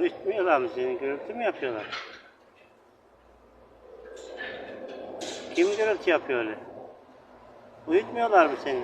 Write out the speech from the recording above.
Uyutmuyorlar mı seni? Gürültü mü yapıyorlar? Kim gürültü yapıyor öyle? Uyutmuyorlar mı seni?